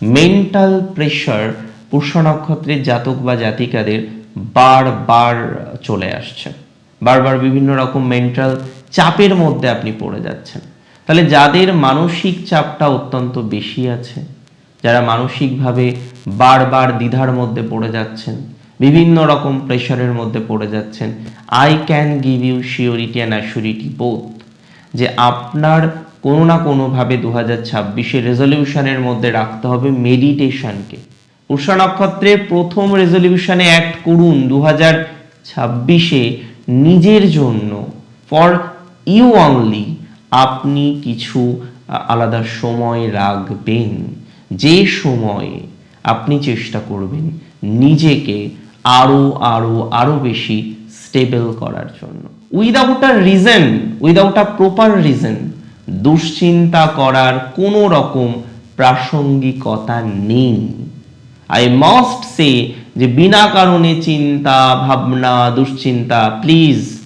Mental pressure Pushya নক্ষত্রের জাতক বা জাতিকাদের বারবার চলে আসছে। বারবার বিভিন্ন রকম মেন্টাল চাপের মধ্যে আপনি পড়ে যাচ্ছেন। তাহলে যাদের মানসিক চাপটা অত্যন্ত বেশি আছে, যারা মানসিকভাবে বারবার দ্বিধার মধ্যে পড়ে যাচ্ছেন, বিভিন্ন রকম প্রেশারের মধ্যে পড়ে যাচ্ছেন I can give you surety and assurity both যে আপনার কোনো না কোনোভাবে দু হাজার ছাব্বিশে রেজলিউশনের মধ্যে রাখতে হবে মেডিটেশনকে উষা নক্ষত্রের প্রথম রেজলিউশনে অ্যাক্ট করুন দু হাজার ছাব্বিশে নিজের জন্য। ফর ইউ অনলি আপনি কিছু আলাদা সময় রাখবেন। যে সময়ে আপনি চেষ্টা করবেন নিজেকে আরও আরও আরও বেশি স্টেবল করার জন্য। Without a reason without a proper reason দুশ্চিন্তা করার কোনো রকম প্রাসঙ্গিকতা নেই। আই মাস্ট সে যে বিনা কারণে চিন্তা, ভাবনা, দুশ্চিন্তা প্লিজ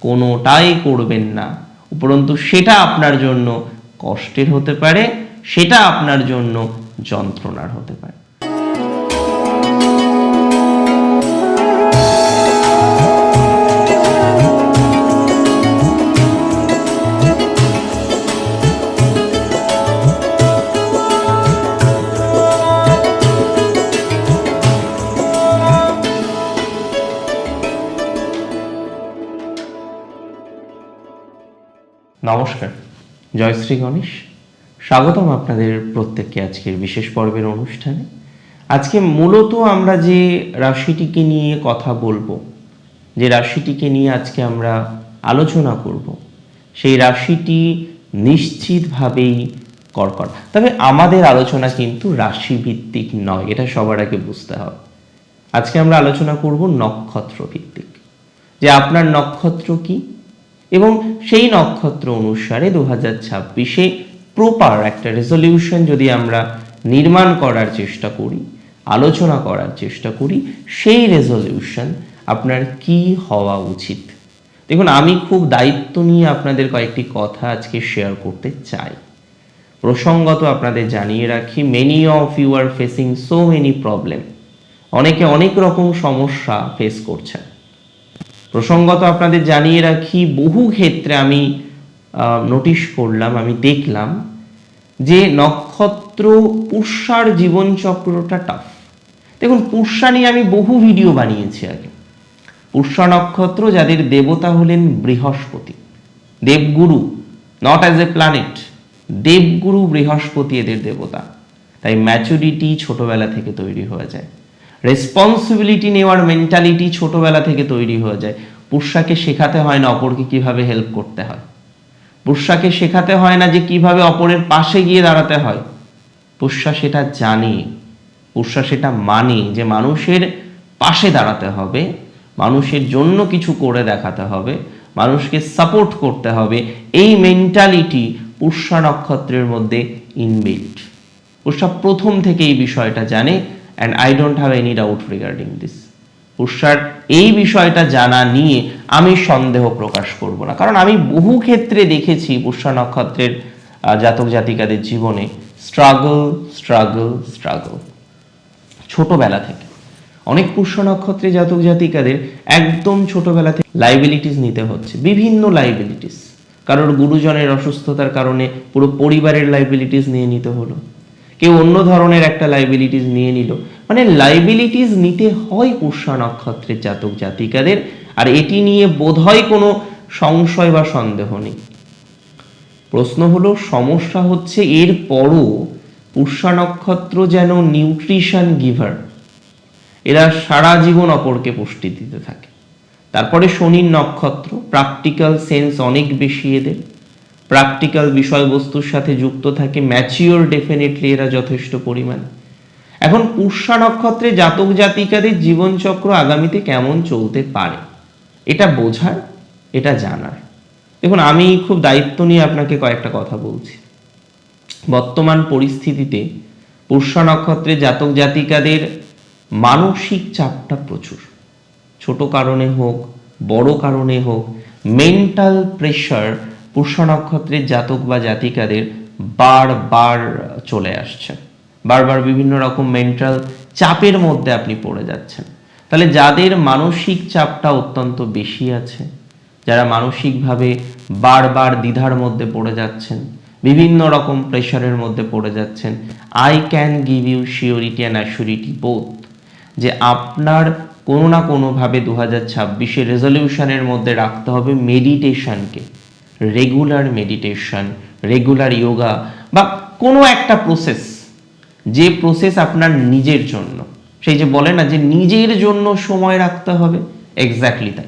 কোনোটাই করবেন না। উপরন্তু সেটা আপনার জন্য কষ্টের হতে পারে, সেটা আপনার জন্য যন্ত্রণার হতে পারে। নমস্কার। জয়শ্রী গণেশ। স্বাগতম আপনাদের প্রত্যেককে আজকের বিশেষ পর্বের অনুষ্ঠানে। আজকে মূলত আমরা যে রাশিটিকে নিয়ে কথা বলব, যে রাশিটিকে নিয়ে আজকে আমরা আলোচনা করব, সেই রাশিটি নিশ্চিতভাবেই কর্কট। তবে আমাদের আলোচনা কিন্তু রাশিভিত্তিক নয়, এটা সবার আগে বুঝতে হবে। আজকে আমরা আলোচনা করব নক্ষত্র ভিত্তিক যে আপনার নক্ষত্র কি? এবং সেই নক্ষত্র অনুসারে দু হাজার ছাব্বিশে প্রপার একটা রেজলিউশন যদি আমরা নির্মাণ করার চেষ্টা করি, আলোচনা করার চেষ্টা করি, সেই রেজলিউশন আপনার কি হওয়া উচিত? দেখুন, আমি খুব দায়িত্ব নিয়ে আপনাদের কয়েকটি কথা আজকে শেয়ার করতে চাই। প্রসঙ্গত আপনাদের জানিয়ে রাখি many of you are facing so many problem অনেকে অনেক রকম সমস্যা ফেস করছেন। প্রসঙ্গত আপনাদের জানিয়ে রাখি, বহু ক্ষেত্রে আমি নোটিশ করলাম, আমি দেখলাম যে নক্ষত্র পুষ্যার জীবনচক্রটা টাফ দেখুন, পুষ্যা নিয়ে আমি বহু ভিডিও বানিয়েছি আগে। পুষ্যা নক্ষত্র যাদের দেবতা হলেন বৃহস্পতি। দেবগুরু নট অ্যাজ এ প্ল্যানেট দেবগুরু বৃহস্পতি এদের দেবতা। তাই ম্যাচুরিটি ছোটবেলা থেকে তৈরি হয়ে যায়। রেসপন্সিবিলিটি নেওয়ার মেন্টালিটি ছোটবেলা থেকে তৈরি হয়ে যায়। পুষ্যাকে শেখাতে হয় না অপরকে কীভাবে হেল্প করতে হয়। পুষ্যাকে শেখাতে হয় না যে কীভাবে অপরের পাশে গিয়ে দাঁড়াতে হয়। পুষ্যা সেটা জানে। পুষ্যা সেটা মানে যে মানুষের পাশে দাঁড়াতে হবে, মানুষের জন্য কিছু করে দেখাতে হবে, মানুষকে সাপোর্ট করতে হবে। এই মেন্টালিটি পুষ্যা নক্ষত্রের মধ্যে ইনবিল্ট পুষ্যা প্রথম থেকে এই বিষয়টা জানে। And I don't have any doubt regarding this পুষ্যার এই বিষয়টা জানা নিয়ে আমি সন্দেহ প্রকাশ করব না। কারণ আমি বহু ক্ষেত্রে দেখেছি পুষ্যা নক্ষত্রের জাতক জাতিকাদের জীবনে স্ট্রাগল স্ট্রাগল স্ট্রাগল ছোটবেলা থেকে। অনেক পুষ্য নক্ষত্রে জাতক জাতিকাদের একদম ছোটবেলা থেকে লাইবিলিটিস নিতে হচ্ছে। বিভিন্ন লাইবিলিটিস কারোর গুরুজনের অসুস্থতার কারণে পুরো পরিবারের লাইবিলিটিস নিয়ে নিতে হলো। কেউ অন্য ধরনের একটা লাইবিলিটিস নিয়ে নিল। মানে লাইবিলিটিস নিতে হয় পুষ্যা নক্ষত্রের জাতক জাতিকাদের, আর এটি নিয়ে বোধহয় কোনো সংশয় বা সন্দেহ নেই। প্রশ্ন হলো, সমস্যা হচ্ছে এর পরও পুষ্যা নক্ষত্র যেন নিউট্রিশন গিভার এরা সারা জীবন অপরকে পুষ্টি দিতে থাকে। তারপরে শনির নক্ষত্র প্র্যাকটিক্যাল সেন্স অনেক বেশি এদের। প্র্যাকটিক্যাল বিষয়বস্তুর সাথে যুক্ত থাকে ম্যাচিওর ডেফিনেটলি এরা যথেষ্ট পরিমাণ। এখন পুষ্যা নক্ষত্রে জাতক জাতিকাদের জীবনচক্র আগামীতে কেমন চলতে পারে? এটা বোঝার, এটা জানার। দেখুন, আমি খুব দায়িত্ব নিয়ে আপনাকে কয়েকটা কথা বলছি। বর্তমান পরিস্থিতিতে পুষ্যা নক্ষত্রে জাতক জাতিকাদের মানসিক চাপটা প্রচুর। ছোট কারণে হোক, বড় কারণে হোক মেন্টাল প্রেশার পুষ্য নক্ষত্রের জাতক বা জাতিকাদের বারবার চলে আসছে। বারবার বিভিন্ন রকম মেন্টাল চাপের মধ্যে আপনি পড়ে যাচ্ছেন। তাহলে যাদের মানসিক চাপটা অত্যন্ত বেশি আছে, যারা মানসিকভাবে বারবার দ্বিধার মধ্যে পড়ে যাচ্ছেন, বিভিন্ন রকম প্রেশারের মধ্যে পড়ে যাচ্ছেন I can give you surety and assurity both যে আপনার কোনো না কোনোভাবে দু হাজার ছাব্বিশে রেজলিউশনের মধ্যে রাখতে হবে মেডিটেশনকে রেগুলার মেডিটেশন রেগুলার যোগা বা কোনো একটা প্রসেস যে প্রসেস আপনার নিজের জন্য। সেই যে বলে না যে নিজের জন্য সময় রাখতে হবে এক্স্যাক্টলি তাই।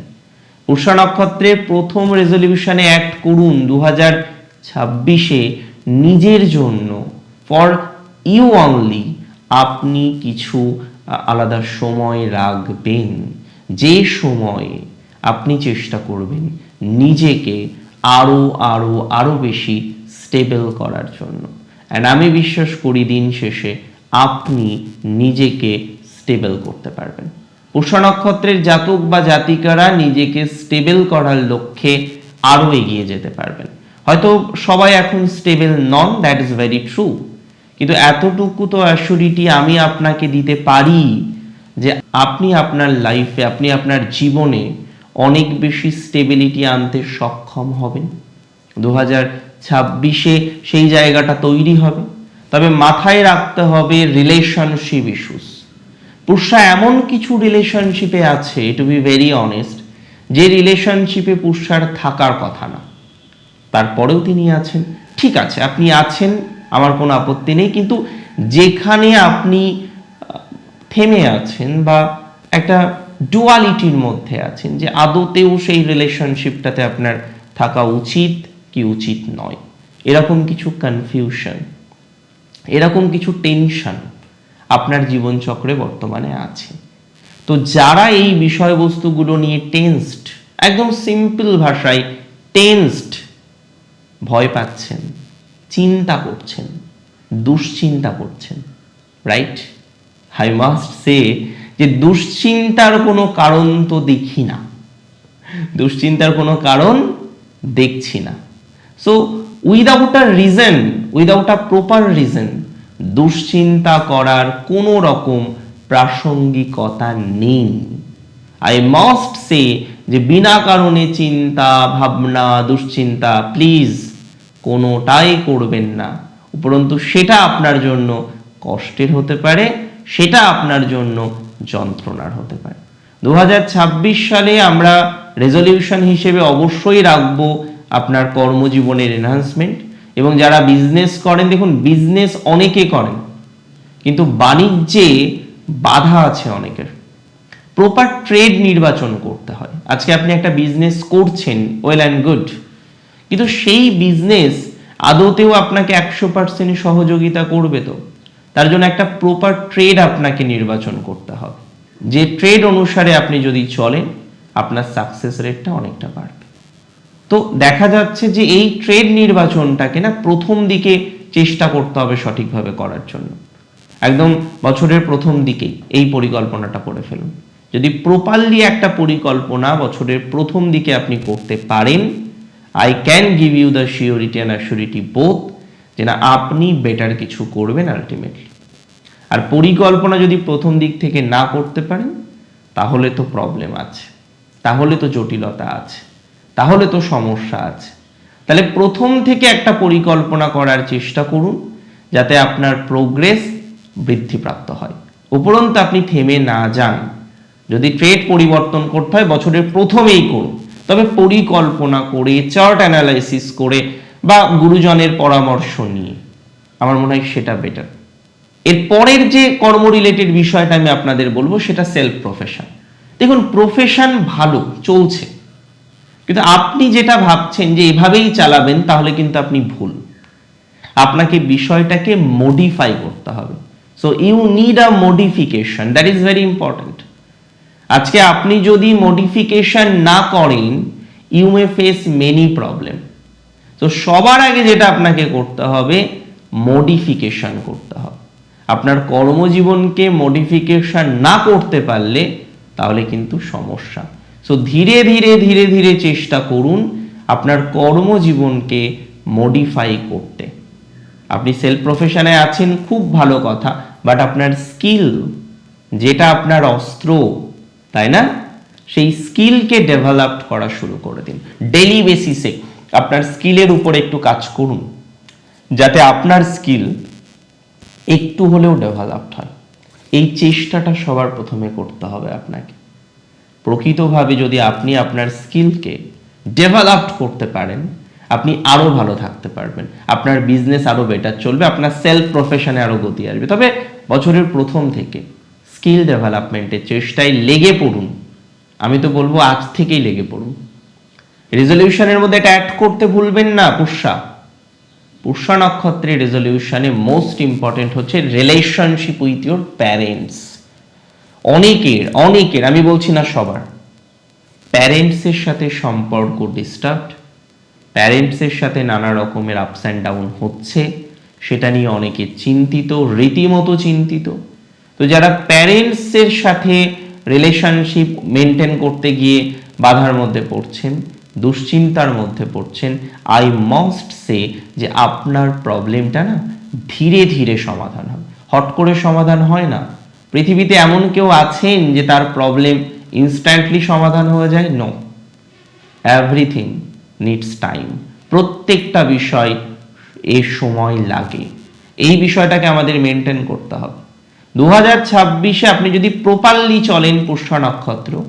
পুষ্যা নক্ষত্রের প্রথম রেজলিউশনে অ্যাক্ট করুন দু হাজার ছাব্বিশে, নিজের জন্য ফর ইউ অনলি আপনি কিছু আলাদা সময় রাখবেন। যে সময়ে আপনি চেষ্টা করবেন নিজেকে আরও আরও আরও বেশি স্টেবল করার জন্য। অ্যান্ড আমি বিশ্বাস করি দিন শেষে আপনি নিজেকে স্টেবল করতে পারবেন। পুষ্য নক্ষত্রের জাতক বা জাতিকারা নিজেকে স্টেবল করার লক্ষ্যে আরও এগিয়ে যেতে পারবেন। হয়তো সবাই এখন স্টেবল নন দ্যাট ইজ ভেরি ট্রু কিন্তু এতটুকু তো অ্যাসুরিটি আমি আপনাকে দিতে পারি যে আপনি আপনার লাইফে আপনি আপনার জীবনে অনেক বেশি স্টেবিলিটি আনতে সক্ষম হবেন। দু হাজার ছাব্বিশে সেই জায়গাটা তৈরি হবে। তবে মাথায় রাখতে হবে রিলেশনশিপ ইস্যুস পুষ্যা এমন কিছু রিলেশনশিপে আছে টু বি ভেরি অনেস্ট যে রিলেশনশিপে পুষ্যার থাকার কথা না। তারপরেও তিনি আছেন। ঠিক আছে, আপনি আছেন, আমার কোনো আপত্তি নেই, কিন্তু যেখানে আপনি থেমে আছেন বা একটা ডুয়ালিটির মধ্যে আছেন, যে আদতেও সেই রিলেশনশিপটাতে আপনার থাকা উচিত কি উচিত নয়। এরকম কিছু কনফিউশন এরকম কিছু টেনশন আপনার জীবনচক্রে বর্তমানে আছে। তো যারা এই বিষয়বস্তুগুলো নিয়ে টেন্সড একদম সিম্পল ভাষায় টেন্সড ভয় পাচ্ছেন, চিন্তা করছেন, দুশ্চিন্তা করছেন রাইট আই মাস্ট সে যে দুশ্চিন্তার কোনো কারণ তো দেখি না। দুশ্চিন্তার কোনো কারণ দেখছি না। So without a reason without a proper reason দুশ্চিন্তা করার কোনো রকম প্রাসঙ্গিকতা নেই। আই মাস্ট সে যে বিনা কারণে চিন্তা, ভাবনা, দুশ্চিন্তা প্লিজ কোনোটাই করবেন না। উপরন্তু সেটা আপনার জন্য কষ্টের হতে পারে, সেটা আপনার জন্য যন্ত্রণার হতে পারে। দু হাজার ছাব্বিশ সালে আমরা রেজলিউশন হিসেবে অবশ্যই রাখব আপনার কর্মজীবনের এনহান্সমেন্ট এবং যারা বিজনেস করেন, দেখুন বিজনেস অনেকে করেন, কিন্তু বাণিজ্যে বাধা আছে অনেকের। প্রপার ট্রেড নির্বাচন করতে হয়। আজকে আপনি একটা বিজনেস করছেন ওয়েল অ্যান্ড গুড কিন্তু সেই বিজনেস আদতেও আপনাকে একশো পার্সেন্ট সহযোগিতা করবে তো। তার জন্য একটা প্রপার ট্রেড আপনাকে নির্বাচন করতে হবে। যে ট্রেড অনুসারে আপনি যদি চলেন, আপনার সাকসেস রেটটা অনেকটা বাড়বে। তো দেখা যাচ্ছে যে এই ট্রেড নির্বাচনটাকে না প্রথম দিকে চেষ্টা করতে হবে সঠিকভাবে করার জন্য। একদম বছরের প্রথম দিকেই এই পরিকল্পনাটা করে ফেলুন। যদি প্রপারলি একটা পরিকল্পনা বছরের প্রথম দিকে আপনি করতে পারেন I can give you the surety and assurity both যে না, আপনি বেটার কিছু করবেন আলটিমেটলি আর পরিকল্পনা যদি প্রথম দিক থেকে না করতে পারেন, তাহলে তো প্রবলেম আছে। তাহলে তো জটিলতা আছে। তাহলে তো সমস্যা আছে। তাহলে প্রথম থেকে একটা পরিকল্পনা করার চেষ্টা করুন, যাতে আপনার প্রোগ্রেস বৃদ্ধিপ্রাপ্ত হয়। উপরন্তু আপনি থেমে না যান। যদি ট্রেড পরিবর্তন করতে হয়, বছরের প্রথমেই করুন। তবে পরিকল্পনা করে চার্ট অ্যানালাইসিস করে বা গুরুজনের পরামর্শ নিয়ে। আমার মনে হয় সেটা বেটার এর পরের যে কর্ম রিলেটেড বিষয়টা আমি আপনাদের বলব, সেটা সেলফ প্রফেশন দেখুন প্রফেশন ভালো, চলছে। কিন্তু আপনি যেটা ভাবছেন যে এভাবেই চালাবেন, তাহলে কিন্তু আপনি ভুল। আপনাকে বিষয়টাকে মডিফাই করতে হবে। So you need a modification that is very important আজকে আপনি যদি মডিফিকেশন না করেন you may face many problem তো সবার আগে যেটা আপনাকে করতে হবে মডিফিকেশন করতে হবে। আপনার কর্মজীবনকে মডিফিকেশন না করতে পারলে তাহলে কিন্তু সমস্যা। সো ধীরে ধীরে ধীরে ধীরে চেষ্টা করুন আপনার কর্মজীবনকে মডিফাই করতে। আপনি সেলফ প্রফেশনে আছেন, খুব ভালো কথা বাট আপনার স্কিল যেটা আপনার অস্ত্র, তাই না? সেই স্কিলকে ডেভেলপ করা শুরু করে দিন। ডেলি বেসিসে আপনার স্কিলের উপর একটু কাজ করুন, যাতে আপনার স্কিল একটু হলেও ডেভেলপড হয়। এই চেষ্টাটা সবার প্রথমে করতে হবে আপনাকে। প্রকৃতভাবে যদি আপনি আপনার স্কিলকে ডেভেলপড করতে পারেন, আপনি আরও ভালো থাকতে পারবেন। আপনার বিজনেস আরও বেটার চলবে, আপনার সেলফ প্রফেশনে আরও গতি আসবে। তবে বছরের প্রথম থেকে স্কিল ডেভেলপমেন্টের চেষ্টায় লেগে পড়ুন। আমি তো বলব আজ থেকেই লেগে পড়ুন। রেজলিউশনের মধ্যে এটা অ্যাড করতে ভুলবেন না, পুষ্যা। পুষ্যা নক্ষত্রের রেজলিউশনে মোস্ট ইম্পর্টেন্ট হচ্ছে রিলেশনশিপ উইথ ইউর প্যারেন্টস অনেকের অনেকের, আমি বলছি না সবার। প্যারেন্টসের সাথে সম্পর্ক ডিস্টার্বড প্যারেন্টসের সাথে নানা রকমের আপস অ্যান্ড ডাউন হচ্ছে, সেটা নিয়ে অনেকে চিন্তিত, রীতিমতো চিন্তিত। তো যারা প্যারেন্টসের সাথে রিলেশনশিপ মেনটেন করতে গিয়ে বাধার মধ্যে পড়ছেন দুশ্চিন্তার মধ্যে পড়ছেন। আই মাস্ট সে যে আপনার প্রবলেমটা না ধীরে ধীরে সমাধান হবে। হট করে সমাধান হয় না। পৃথিবীতে এমন কেউ আছেন যে তার প্রবলেম ইনস্ট্যান্টলি সমাধান হয়ে যায়? নো এভরিথিং নিডস টাইম প্রত্যেকটা বিষয় এ সময় লাগে। এই বিষয়টাকে আমাদের মেনটেন করতে হবে। দু হাজার ছাব্বিশে আপনি যদি প্রপারলি চলেন পুষ্য নক্ষত্র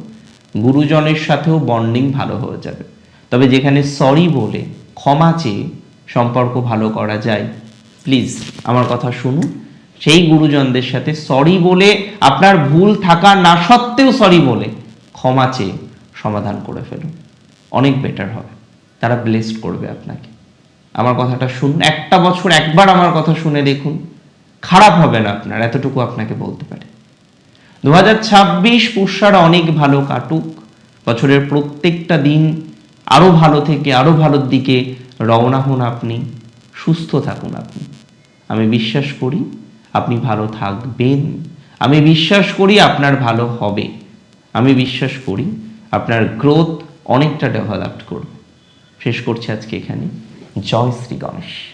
গুরুজনের সাথেও বন্ডিং ভালো হয়ে যাবে। তবে যেখানে সরি বলে ক্ষমা চেয়ে সম্পর্ক ভালো করা যায়। প্লিজ আমার কথা শুনুন। সেই গুরুজনদের সাথে সরি বলে আপনার ভুল থাকা না সত্ত্বেও সরি বলে ক্ষমা চেয়ে সমাধান করে ফেলুন। অনেক বেটার হবে। তারা ব্লেসড করবে আপনাকে। আমার কথাটা শুনুন। একটা বছর একবার আমার কথা শুনে দেখুন। খারাপ হবে না আপনার, এতটুকু আপনাকে বলতে পারে। দু হাজার ছাব্বিশ পুষ্যার অনেক ভালো কাটুক। বছরের প্রত্যেকটা দিন আরও ভালো থেকে আরও ভালোর দিকে রওনা হন আপনি, সুস্থ থাকুন আপনি। আমি বিশ্বাস করি আপনি ভালো থাকবেন। আমি বিশ্বাস করি আপনার ভালো হবে। আমি বিশ্বাস করি আপনার গ্রোথ অনেকটা ডেভেলপ করবে। শেষ করছি আজকে এখানে। জয় শ্রী গণেশ।